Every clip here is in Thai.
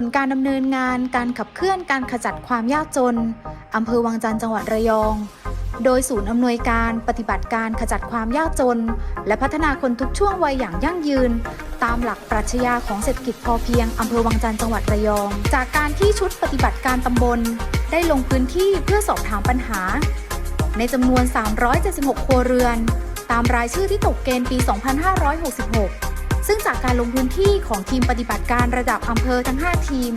ลการดำเนินงานการขับเคลื่อนการขจัดความยากจนอำเภอวังจันทร์จังหวัดระยอง โดยศูนย์อำนวยการปฏิบัติการขจัดความยากจน และพัฒนาคนทุกช่วงวัยอย่างยั่งยืน ตามหลักปรัชญาของเศรษฐกิจพอเพียงอำเภอวังจันทร์จังหวัดระยอง จากการที่ชุดปฏิบัติการตำบล ได้ลงพื้นที่เพื่อสอบถามปัญหา ในจำนวน 376 ครัวเรือน ตามรายชื่อที่ตกเกณฑ์ปี 2566 ซึ่งจากการลงพื้นที่ของทีมปฏิบัติการระดับอำเภอทั้ง 5 ทีม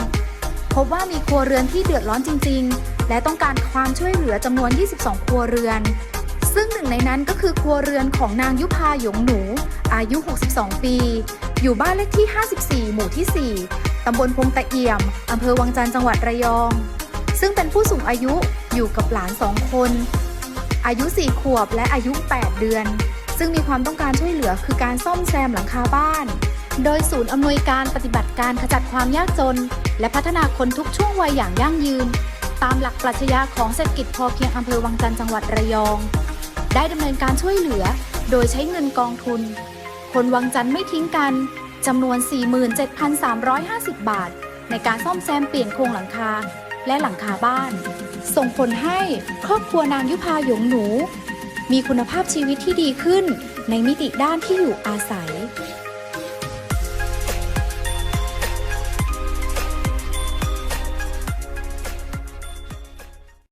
พบว่ามีครัวเรือนที่เดือดร้อนจริง ๆ และต้องการความช่วยเหลือจำนวน 22 ครัวเรือน ซึ่งหนึ่งในนั้นก็คือครัวเรือนของนางยุพาหยงหนู อายุ 62 ปี อยู่บ้านเลขที่ 54 หมู่ที่ 4 ตำบลพงตะเอี่ยมอำเภอวังจันทร์จังหวัดระยอง ซึ่งเป็นผู้สูงอายุอยู่กับหลานสองคน อายุ 4 ขวบและอายุ 8 เดือน ซึ่งมีความต้องการช่วยเหลือคือการซ่อมแซมหลังคาบ้าน โดยศูนย์อำนวยการปฏิบัติการขจัดความยากจน และพัฒนาคนทุกช่วงวัยอย่างยั่งยืน ตามหลักปรัชญาของเศรษฐกิจพอเพียงอำเภอวังจันทร์จังหวัดระยอง ได้ดำเนินการช่วยเหลือ โดยใช้เงินกองทุน คนวังจันทร์ไม่ทิ้งกันจำนวน 47,350 บาท ในการซ่อมแซมเปลี่ยนโครงหลังคาและหลังคาบ้าน ส่งผลให้ครอบครัวนางยุพาหยงหนู มีคุณภาพชีวิตที่ดีขึ้น ในมิติด้านที่อยู่อาศัย